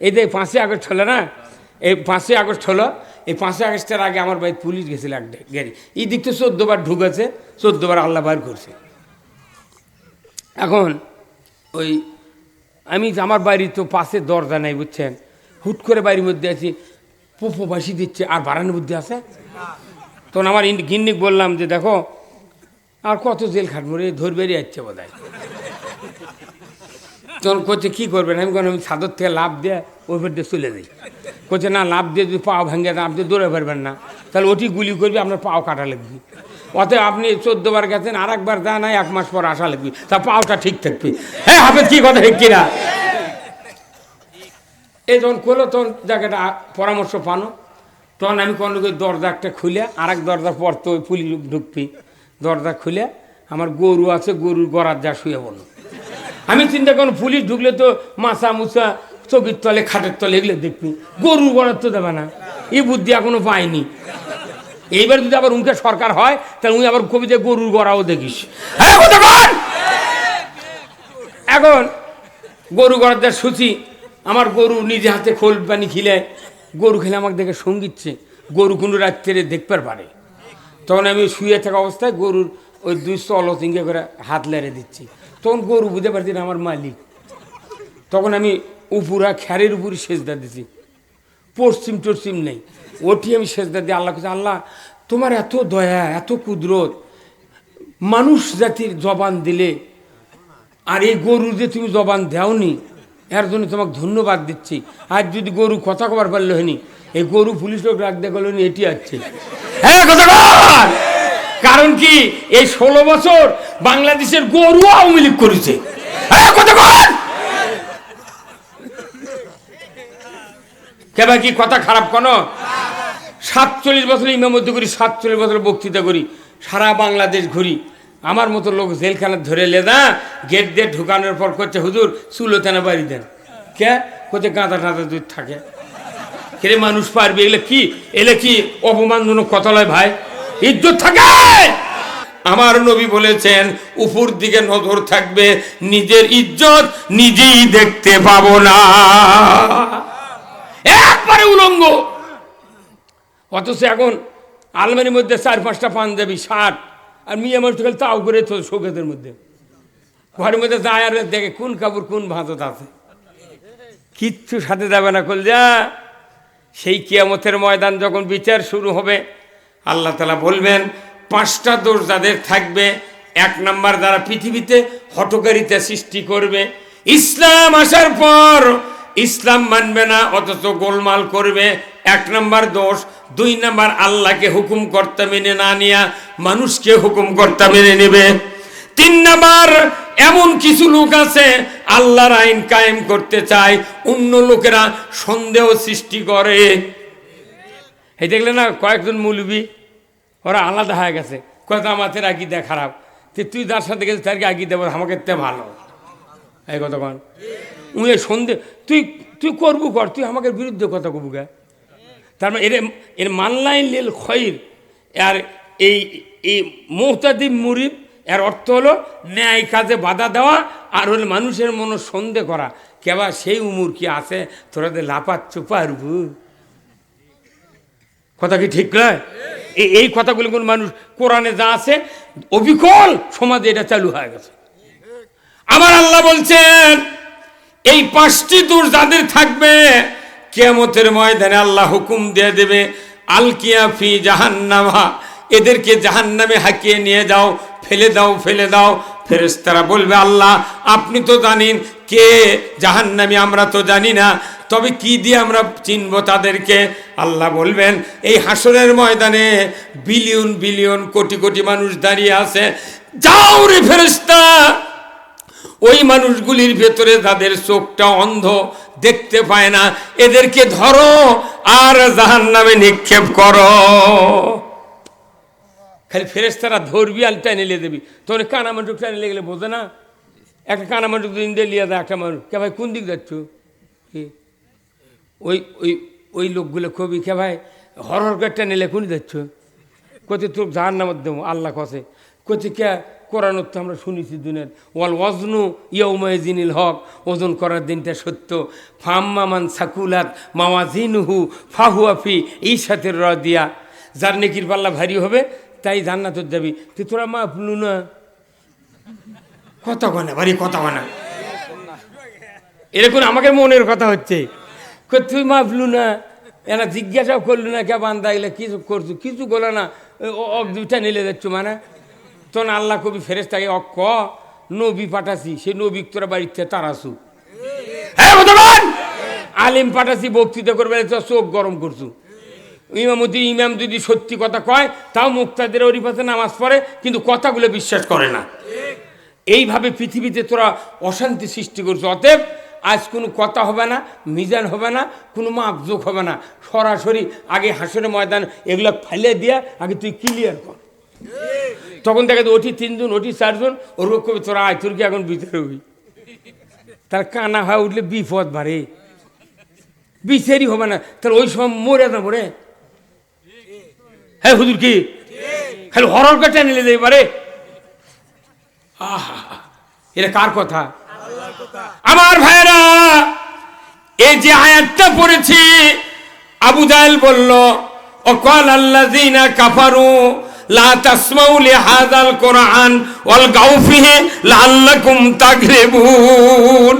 এই যে পাঁচই আগস্ট হলো না, এই পাঁচই আগস্ট হলো, এই পাঁচই আগস্টের আগে আমার বাড়ি পুলিশ গেছিল এক গাড়ি। এই দিক তো চোদ্দোবার ঢুকেছে, চোদ্দোবার আল্লাহ বার করছে। এখন ওই আমি আমার বাড়ি তো পাশে দরজা নাই, বুঝছেন? হুট করে বাড়ির মধ্যে আছি, পোপো বাসি দিচ্ছে, আর বারানোর মধ্যে আছে? তখন আমার গিন্নিক বললাম যে, দেখো, আর কত জেল খাটবো রে ধরবেরই যাচ্ছে বোধ তখন করছে কী করবেন? আমি আমি ছাদর থেকে লাভ দিয়ে ওই দিয়ে চলে যাই। করছে না, লাভ দিয়ে যদি পাও ভেঙে না আপনি দৌড়ে পারবেন না। তাহলে ওটি গুলি করবি, আপনার পাও কাটা লাগবে। অতএব আপনি চোদ্দবার গেছেন আর একবার যা নাই, এক মাস পর আসা লাগবে। তা পাওটা ঠিক থাকবে। হ্যাঁ হাফেজ, কি কথা ঠিক কিনা? এই যখন করল তখন জায়গাটা পরামর্শ পানো। তখন আমি কোনো দরজা একটা খুলে আর এক দরজা পর তো ওই পুলি ঢুকবি। দরজা খুলে আমার গরু আছে, গরুর গড়ার যা শুয়ে বলো আমি চিন্তা করুন পুলিশ ঢুকলে তো মাছা মুছা চকির তলে খাটের তলে এগুলো দেখবি। গরুর গড়ার তো দেবে না। এই বুদ্ধি এখনও পাইনি। এইবার যদি আবার উনকে সরকার হয় তাহলে উনি আবার কবিতে গরুর গড়াও দেখিস। হ্যাঁ, এখন গরু গড়ার সুচি আমার গরু নিজে হাতে খোল পানি খিলে গরু খেলে আমাকে দেখে সঙ্গীতছে গরু কোনো রাত্রে দেখতে পারে। তখন আমি শুয়ে থাকা অবস্থায় গরুর ওই দুই চলো করে হাত লেড়ে দিচ্ছি। তখন গরু বুঝতে পারছি না আমার মালিক। তখন আমি উপরা খ্যারের উপর সেজদা দিছি। পশ্চিম টশ্চিম নেই। ওটি আমি সেজদা দিয়ে আল্লাহ কাছে আল্লাহ, তোমার এত দয়া, এত কুদরত, মানুষ জাতির জবান দিলে আর এই গরু যে তুমি জবান দেওনি, এর জন্য তোমাকে ধন্যবাদ দিচ্ছি। আর যদি গরু কথা কবার পারল হয়নি, এই গরু পুলিশ লোক রাখ দেখা গেল এটি আছে। হ্যাঁ কথা! কারণ কি, এই ষোলো বছর বাংলাদেশের গরু আওয়ামী লীগ করেছে। কেবা কি কথা খারাপ কেন? সাতচল্লিশ বছর ইমামতি করি, সাতচল্লিশ বছর বক্তৃতা করি, সারা বাংলাদেশ ঘুরি। আমার মতো লোক জেলখানা ধরে লেদা গেট দিয়ে ঢুকানোর পর করছে হুজুর, চুলো তেনা বাড়ি দেন। কে? করছে গাঁদা টাঁদা দুধ থাকে। কেরে মানুষ পারবে? এগুলো কি? এলে কি অপমানজনক কথা লয় ভাই? ইজ্জত থাকে। আমার নবী বলেছেন উপর দিকে নজর থাকবে, নিজের ইজ্জত নিজেই দেখতে পাবো না। একবারে উলঙ্গ। অথচ এখন আলমারির মধ্যে চার পাঁচটা পাঞ্জাবি, শার্ট, আর মেয়ে মানুষ খালি তাও করে তো শোকেদের মধ্যে। ঘরের মধ্যে যায় আর দেখে কোন কাপড়, কোন ভাঁজত আছে। কিচ্ছু সাথে যাবে না। কলজা সেই কিয়ামতের ময়দান যখন বিচার শুরু হবে আল্লাহ তালা বলবেন, পাঁচটা দোষ যাদের থাকবে, এক নাম্বার যারা পৃথিবীতে হটকারিতা সৃষ্টি করবে, ইসলাম আসার পর ইসলাম মানবে না, অথচ গোলমাল করবে। এক নম্বর দোষ, দুই নাম্বার আল্লাহকে হুকুম কর্তা মেনে না নিয়া মানুষকে হুকুম কর্তা মেনে নেবে। তিন নাম্বার, এমন কিছু লোক আছে, আল্লাহর আইন কায়েম করতে চায়, অন্য লোকেরা সন্দেহ সৃষ্টি করে। এই দেখলে না কয়েকজন মৌলবি? ওরা আলাদা হয়ে গেছে। কথা আমাদের আকিদা খারাপ। যে তুই যার সাথে গেছিস, তার আকিদা বল? আমাকে তে ভালো। এই কথা কন। উনি সন্ধে, তুই তুই করবু কর, তুই আমাকে বিরুদ্ধে কথা কবু গা তার মানে এর এর মানলাইন লীল খৈর। আর এই এই মোহতাদিব মুরিব এর অর্থ হলো ন্যায় কাজে বাধা দেওয়া আর হলো মানুষের মনে সন্দেহ করা। কেবা সেই উমুর কি আছে? তোরাদের লাপাচ্ছ পারবু কথা কি ঠিক নয়? এই কথাগুলো কোন মানুষ কোরআনে যা আছে, অবিকল সমাজে এটা চালু হয়ে গেছে। আমার আল্লাহ বলছেন, এই পাঁচটি দূর যাদের থাকবে কেমতের ময়দানে আল্লাহ হুকুম দিয়ে দেবে, আলকিয়া ফি জাহান্নামা, এদেরকে জাহান্নামে হাঁকিয়ে নিয়ে যাও, ফেলে দাও ফেলে দাও। ফেরেস্তারা বলবে, আল্লাহ, আপনি তো জানেন কে? জাহান্নামী আমরা তো জানি না। তবে কি দিয়ে আমরা চিনব তাদেরকে? আল্লাহ বলবেন, এই হাসরের ময়দানে বিলিয়ন বিলিয়ন কোটি কোটি মানুষ দাঁড়িয়ে আছে। যাও রে ফেরেশতা! ওই মানুষগুলির ভেতরে তাদের চোখটা অন্ধ, দেখতে পায় না। এদেরকে ধরো আর জাহান নামে নিক্ষেপ করো। খালি ফেরেস্তারা ধরবি আর লিয়ে দেবি। তোর কানা মানুষ টেনে লেগেলে বোঝে না। একটা কানা মানুষ দিন দিয়ে লিয়ে দেয় একটা মানুষ কে ভাই, কোন দিক যাচ্ছ? কি? ওই ওই ওই লোকগুলো কবি কে ভাই হর হর টেনে লেখুন যাচ্ছ? কোথায় তোর জাহান নামত দেবো, আল্লাহ কষে কোথায় কে কোরআনত তো আমরা শুনেছি দুনিয়ার। ওয়াল ওয়াজনু ইয়ৌমায়জিনিল হক, ওজন করার দিনটা সত্য। ফাম্মামান সাকুলাত মাওয়াজিনহু ফাহুয়াফি এই সাথে দিয়া যার নেকির পাল্লা ভারী হবে, তাই জান্নাতত যাবি। তুই তোরা মা ভুলু না। কথা কনা ভারী কথা কনা এরকম আমাকে মনের কথা হচ্ছে। তুই মাপলু না এনা জিজ্ঞাসাও করলু না কে বান্দা এগুলো কিছু করছ? কিছু বলে না অক দুইটা নিলে যাচ্ছ মানে। তখন আল্লাহ কবি ফেরেস তাকে অক ক, নবী পাঠাছি সে নবী তোরা বাড়িতে তারাসু। হ্যাঁ আলিম পাঠাছি বক্তৃতা করবে চোখ গরম করছু। ইমামতি, ইমাম যদি সত্যি কথা কয়, তাও মুক্তাদের অরিপাতে নামাজ পড়ে, কিন্তু কথাগুলো বিশ্বাস করে না। এইভাবে পৃথিবীতে তোরা অশান্তি সৃষ্টি করছ। অতএব আজ কোনো কথা হবে না মিজান হবে না কোনো মাপজোক হবে না। সরাসরি আগে হাসরের ময়দান এগুলো ফেলে দিয়ে আগে তুই ক্লিয়ার কর। তখন দেখা যায় ওটি তিনজন ওটি চারজন ওর কবি তোরা আয় তোর কি এখন ভিতরে হবি তার কানা হয়ে উঠলে বিপদ বাড়ে। বিচারই হবে না তাহলে ওই সময় মরে না মরে হ্যাঁ হুজুর কি? খালি হরর কাটা নিলে দেবে পারে আহা এটা কার কথা? আমার ভাইরা এই যে আয়াতটা পড়েছি আবু জাহেল বলল অকাল আল্লাযিনা কাফারু লা তাসমাউ লিহাযাল কোরআন ওয়াল গাউ ফিহি লাআল্লাকুম তাগলিবুন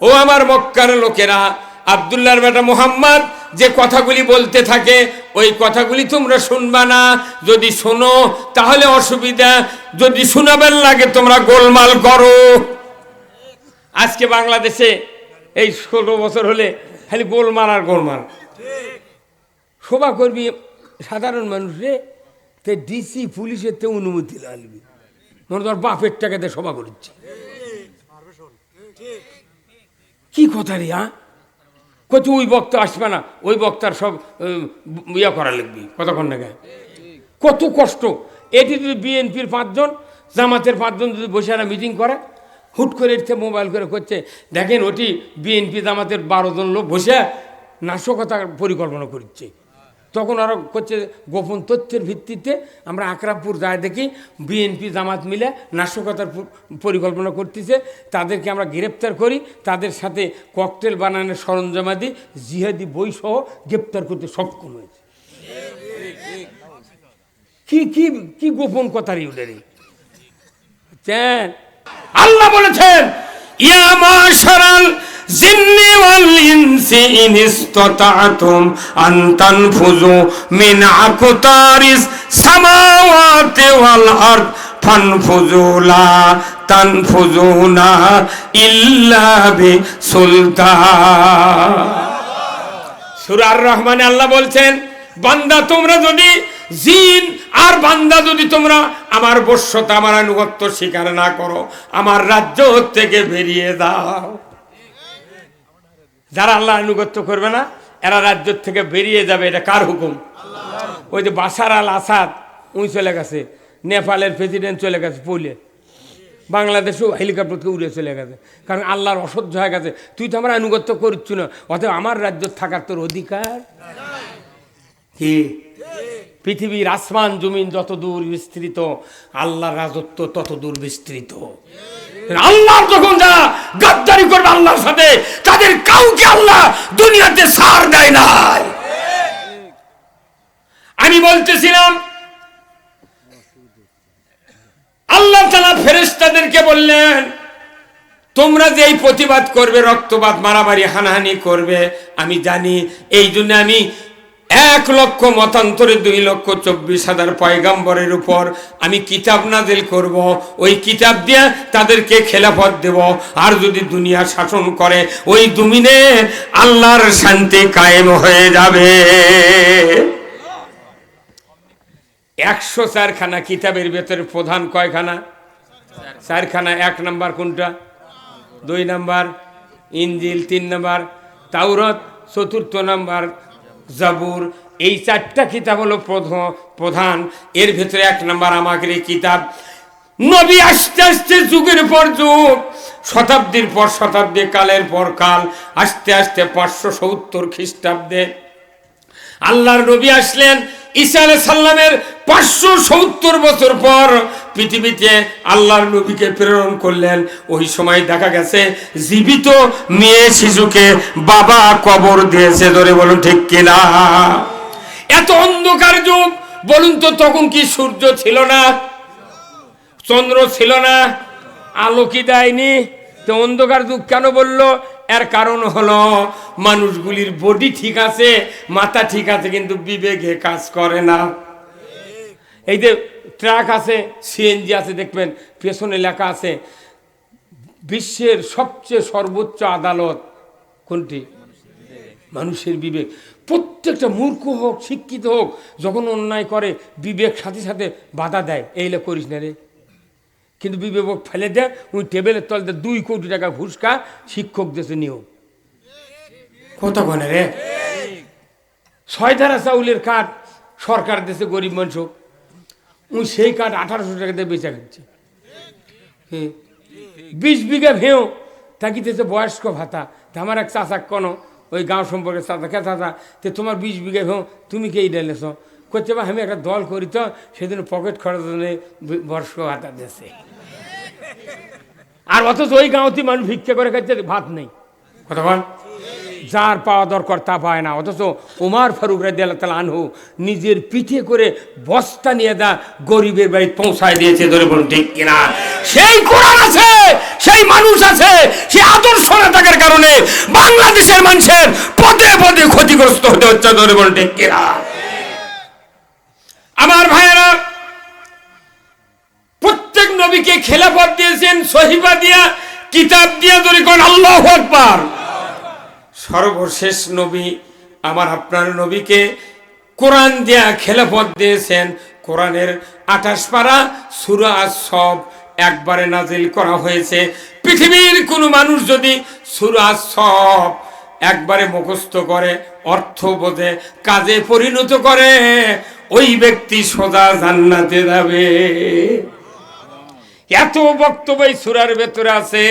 ও আমার মক্কার লোকেরা আব্দুল্লাহর বেটা মোহাম্মদ যে কথাগুলি বলতে থাকে ওই কথাগুলি তোমরা শুনবা না। যদি শোনো তাহলে অসুবিধা। যদি শোনাবেন লাগে তোমরা গোলমাল করো। আজকে বাংলাদেশে এই ষোলো বছর হলে খালি গোলমাল আর গোলমাল। শোভা করবি সাধারণ মানুষে তে ডিসি পুলিশের তে অনুমতি লাগবে। মনে তোর বাপের টাকাতে সভা করছে কি কথা রে হ্যাঁ কত ওই বক্তা আসবে না, ওই বক্তার সব ইয়া করা লাগবে কতক্ষণ না কত কষ্ট। এটি যদি বিএনপির পাঁচজন, জামাতের পাঁচজন যদি বসে না মিটিং করে, হুট করে এসছে মোবাইল করে করছে, দেখেন ওটি বিএনপি জামাতের বারো জন লোক বসে নাশকতার পরিকল্পনা করছে। তখন আরও করছে গোপন তথ্যের ভিত্তিতে আমরা আকরামপুর যায় দেখি বিএনপি জামাত মিলে নাশকতার পরিকল্পনা করতেছে। তাদেরকে আমরা গ্রেপ্তার করি, তাদের সাথে ককটেল বানানোর সরঞ্জামাদি, জিহাদি বইসহ গ্রেপ্তার করতে সক্ষম হয়েছে। কি কি কি গোপন কথা রে ওদের আল্লাহ বলেছেন, ইয়া মাশারাল জিন্নি ওয়াল ইনসি ইন ইসতাতাতুম আন তানফুযু মিন আকতারিস সামাওয়াতি ওয়াল আরদ ফানফুযু লা তানফুযুনা ইল্লা বিসুলতান। সুরার রহমানে আল্লাহ বলছেন, বান্দা তোমরা যদি জিন আর বান্দা যদি তোমরা আমার বশ্যতা আমার আনুগত্য স্বীকার না করো, আমার রাজ্য থেকে বেরিয়ে দাও যারা আল্লাহ আনুগত্য করবে না, এরা রাজ্য থেকে বেরিয়ে যাবে, এটা কার হুকুম? ওই যে বাসার আল আসাদ, উনি চলে গেছে। নেপালের প্রেসিডেন্ট চলে গেছে, পলে। বাংলাদেশেও হেলিকপ্টার থেকে উড়ে চলে গেছে। কারণ আল্লাহর অসহ্য হয়ে গেছে। তুই তো আমার আনুগত্য করছ না। অতএব আমার রাজ্য থাকার তোর অধিকার। কি? পৃথিবীর আসমান জমিন যত দূর বিস্তৃত, আল্লাহর রাজত্ব তত দূর বিস্তৃত। আল্লাহ যখন যারা গাদ্দারি করবে আল্লাহর সাথে, তাদের কাউকে আল্লাহ দুনিয়াতে সার দেয় নাই। আমি বলতেছিলাম, আল্লাহ তালা ফেরেস্তাদেরকে বললেন, তোমরা যে এই প্রতিবাদ করবে, রক্তপাত, মারামারি, হানাহানি করবে, আমি জানি, এই জন্য আমি এক লক্ষ মতান্তরে দুই লক্ষ চব্বিশ হাজার পয়গাম্বরের উপর আমি কিতাব নাজিল করব। ওই কিতাব দিয়ে তাদেরকে খেলাফত দেব। আর যদি দুনিয়া শাসন করে, ওই দুমিনে আল্লাহর শান্তি কায়েম হয়ে যাবে। একশো চারখানা কিতাবের ভেতরে প্রধান কয়খানা? চারখানা, এক নাম্বার কোনটা? দুই নাম্বার, ইঞ্জিল তিন নাম্বার, তাওরত চতুর্থ নাম্বার জাবুর, এই চারটা কিতাব হলো প্রধ- প্রধান। এর ভেতরে এক নম্বর আমাকে এই কিতাব, নবী আস্তে আস্তে যুগের পর যুগ, শতাব্দীর পর শতাব্দী, কালের পর কাল, আস্তে আস্তে পাঁচশো সত্তর খ্রিস্টাব্দে। আল্লাহর নবী আসলেন, ঈসা আলাইহিস সাল্লামের পাঁচশো সত্তর বছর পর পৃথিবীতে আল্লাহর নবীকে প্রেরণ করলেন। ওই সময় দেখা গেছে, জীবিত মেয়ে শিশুকে বাবা কবর দিয়েছে। ধরে বলুন, ঠিক কিনা? এত অন্ধকার যুগ, বলুন তো তখন কি সূর্য ছিল না? চন্দ্র ছিল না? আলো কি দেয়নি। তো অন্ধকার যুগ কেন বলল? এর কারণ হলো, মানুষগুলির বডি ঠিক আছে, মাথা ঠিক আছে, কিন্তু বিবেকে কাজ করে না। এই যে ট্রাক আছে সিএনজি আছে দেখবেন পেছনে লেখা আছে বিশ্বের সবচেয়ে সর্বোচ্চ আদালত কোনটি? মানুষের বিবেক। প্রত্যেকটা মূর্খ হোক শিক্ষিত হোক যখন অন্যায় করে বিবেক সাথে সাথে বাধা দেয়। এইলে করিস না রে। কিন্তু বিবেক ফেলে দেয় ওই টেবিলের তলতে দুই কোটি টাকা ঘুষকা শিক্ষক দেশে নিয়োগ। কত ঘনে রে? ছয় ধারা চাউলের কাঠ সরকার দেশে গরিব মানুষ উনি সেই কাঠ আঠারোশো টাকা দিয়ে বেচা কিনছে হ্যাঁ। বিশ বিঘা ভেও তাকিতেছে বয়স্ক ভাতা। তা আমার এক চাচা কোনো, ওই গাঁও সম্পর্কে চাচা, কে চাচা? তে তোমার বিশ বিঘা ভেও, তুমি কে ডাইলেছ করছে বা আমি একটা দল করি তো, সেদিন পকেট খরচ বয়স্ক ভাতা দেশে আর অথচ ওই গাঁওতে মানুষ ভিক্ষা করে খাচ্ছে, ভাত নেই। কথা বল। যার পাওয়া দরকার তা পায় না। অথচ উমার ফারুক রাজি আল্লাহ তালা আনহু নিজের পিঠে করে বস্তা নিয়ে দা গরিবের বাড়ি পৌঁছায় দিয়েছে, ধরে বলুন, ঠিক কিনা সেই কোরআন আছে, সেই মানুষ আছে সেই আদর্শ না থাকার কারণে বাংলাদেশের মানুষের পদে পদে ক্ষতিগ্রস্ত হতে হচ্ছে, ধরে বলুন, ঠিক কিনা আমার ভাইয়েরা, প্রত্যেক নবীকে খেলাফত দিয়েছেন সহিবা দিয়া, কিতাব দিয়া, ধরে কোন আল্লাহ আকবার। সর্বশেষ নবী, আমার আপনার নবীকে কোরআন দিয়া খেলাফত দিয়েছেন। কোরআনের আঠাশ পারা সুরা সব একবারে নাজিল করা হয়েছে। পৃথিবীর কোনো মানুষ যদি সুরা সব একবারে মুখস্থ করে, অর্থ বোঝে, কাজে পরিণত করে, ওই ব্যক্তি সোজা জান্নাতে যাবে। এত বক্তব্য সুরার ভেতরে আছে।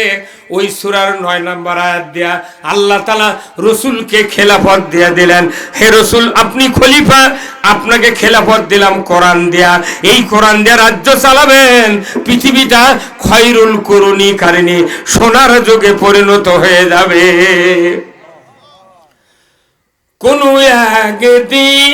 ওই সুরার নয় নাম্বার আয়াত দেয়া আল্লাহ তালা রসুলকে খেলাফত দিয়া দিলেন। হে রসুল, আপনি খলিফা, আপনাকে খেলাফত দিলাম কোরআন দেয়া। এই কোরআন দেয়া রাজ্য চালাবেন। পৃথিবীটা খয়রুল করুনি কারণে সোনার যুগে পরিণত হয়ে যাবে। কোনো একদিন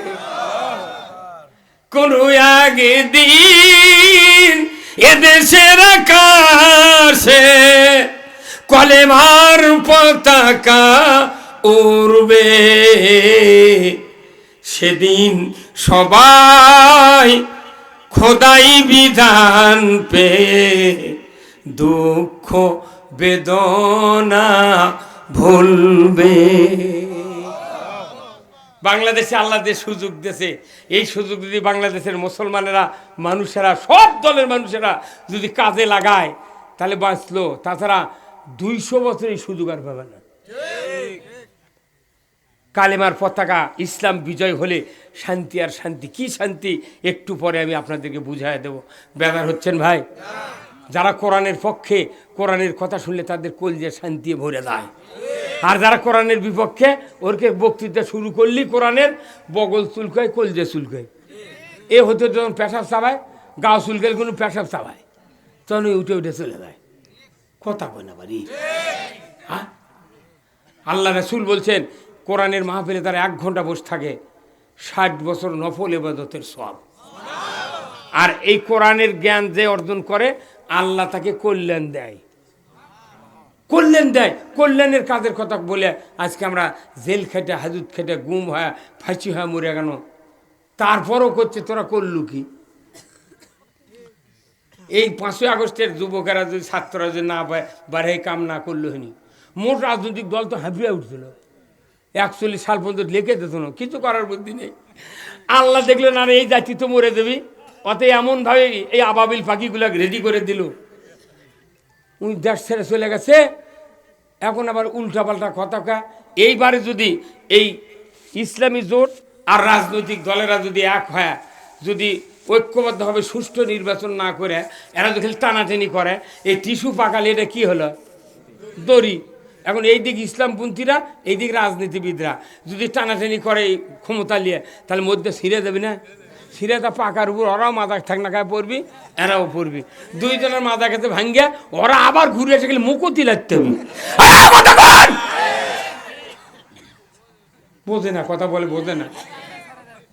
কোন আগে দিন, এদেশের আকাশে কলেমার পতাকা উড়বে। সেদিন সবাই খোদাই বিধান পে দুঃখ বেদনা ভুলবে। বাংলাদেশে আল্লাহ যে সুযোগ দিয়েছে, এই সুযোগ যদি বাংলাদেশের মুসলমানেরা, মানুষেরা, সব দলের মানুষেরা যদি কাজে লাগায়, তাহলে বাঁচলো। তাছাড়া দুইশো বছর এই সুযোগ আর পাবে না। কালেমার পতাকা, ইসলাম বিজয় হলে শান্তি আর শান্তি। কি শান্তি? একটু পরে আমি আপনাদেরকে বুঝাই দেব। ব্যাপার হচ্ছেন ভাই, যারা কোরআনের পক্ষে, কোরআনের কথা শুনলে তাদের কলজে শান্তি ভরে দেয় আর যারা কোরআনের বিপক্ষে, ওরকে বক্তৃতা শুরু করলি কোরআনের, বগল চুলকায়, কলজে চুলকায়। এ হতে যখন পেশাব চাবায়, গা চুলকায় কোনো পেশাব চাবায়। তখন উঠে উঠে চলে যায়। কথা কয় না বাড়ি। হ্যাঁ আল্লাহ রাসুল বলছেন, কোরআনের মাহফিলে তারা এক ঘণ্টা বসে থাকে, ষাট বছর নফল এবাদতের সব আর এই কোরআনের জ্ঞান যে অর্জন করে, আল্লাহ তাকে কল্যাণ দেয়। কল্যাণ দেয়। কল্যাণের কাজের কথা বলে আজকে আমরা জেল খেটে, হাজুত খেটে, গুম হয়, ফাঁসি হয় মরে গেল। তারপরও করছে, তোরা করলু কি? এই পাঁচই আগস্টের যুবকেরা যদি ছাত্ররা যদি না পায় বাড়ে কাম না করল হয়নি। মোট রাজনৈতিক দল তো হাঁপিয়ে উঠছিল। একচল্লিশ সাল পর্যন্ত লেখে দিত না, কিছু করার বুদ্ধি নেই। আল্লাহ দেখলেন আর এই জাতি তো মরে দেবি অত এমনভাবে এই আবাবিল পাখিগুলো রেডি করে দিল। উনি দেশ ছেড়ে চলে গেছে। এখন আবার উল্টাপাল্টা কথা কা। এইবারে যদি এই ইসলামী জোট আর রাজনৈতিক দলেরা যদি এক হয়, যদি ঐক্যবদ্ধভাবে সুষ্ঠু নির্বাচন না করে, এরা যদি খালি টানাটানি করে, এই টিস্যু পাকালে এটা কি হলো? দড়ি। এখন এই দিক ইসলামপন্থীরা এই দিক রাজনীতিবিদরা যদি টানাটানি করে ক্ষমতা নিয়ে, তাহলে মধ্যে ছিঁড়ে দেবে না? ছিঁড়ে তা পাকার উপর, ওরাও মাথা ঠাকনা খায় পড়বি, এরাও পড়বি। দুইজনের মাথা খেতে ভাঙ্গে ওরা আবার ঘুরে এসে গেলে মুকুতি লাগতে হবে। বোঝে না, কথা বলে বোঝে না।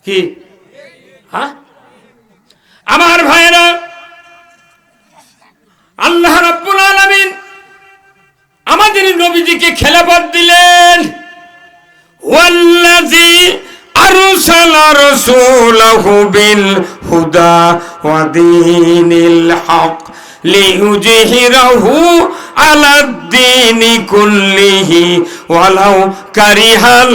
কি? আমার ভাইয়েরা, আল্লাহ রাব্বুল আলামিন আমাদের নবীজিকে খেলাফত দিলেন। ওয়াল্লাযী আরসালা রাসূলাহু বিল হুদা ওয়া দীনিল হক লিইউজহিরাহু আলা দ্বীনি কুল্লিহি ওয়ালাউ কারিহাল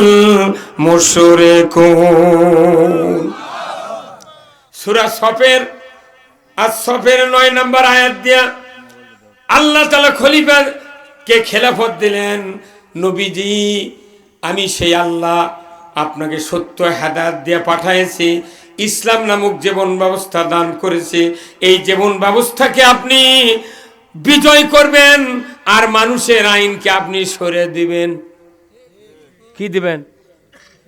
সফের আর সফের নয় নম্বর আয়াত দিয়া আল্লাহ তালা খলিফা কে খেলাফত দিলেন। নবীজি, আমি সেই আল্লাহ আপনাকে সত্য হেদায়ত দিয়ে পাঠাইছি। ইসলাম নামক জীবন ব্যবস্থা দান করেছে। এই জীবন ব্যবস্থাকে আপনি বিজয় করবেন আর মানুষের আইনকে আপনি সরে দিবেন। কি দিবেন?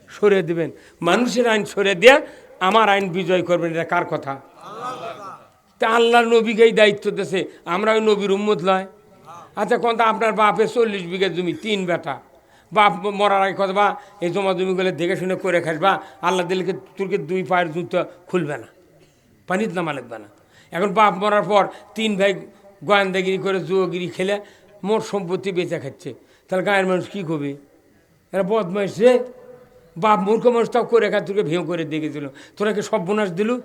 সরে দিবেন। মানুষের আইন সরে দিয়ে আমার আইন বিজয় করবেন, এটা কার কথা? তা আল্লাহ নবীকেই দায়িত্ব দিয়েছে। আমরা ওই নবীর উম্মত লয় আচ্ছা কোনটা আপনার বাপে চল্লিশ বিঘা জমি, তিন বেটা। বাপ মরার আগে কথা বা এই জমা জমিগুলো দেখে শুনে করে খাসবা আল্লাহ দিলকে তোরকে দুই পায়ের জুতো খুলবে না? পানিত নামা লাগবে না। এখন বাপ মরার পর তিন ভাই গোয়েন্দাগিরি করে জুয়োগিরি খেলে মোট সম্পত্তি বেচা খাচ্ছে। তাহলে গায়ের মানুষ কী করবে? এরা বদমাইশ রে। বাপ মূর্খ মানুষ তাও করে খা তোকে ভেউ করে দেখেছিল। তোরা কি সব বোনাস দিলু?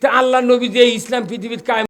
তা আল্লাহ নবী যে ইসলাম পৃথিবীর কায়েম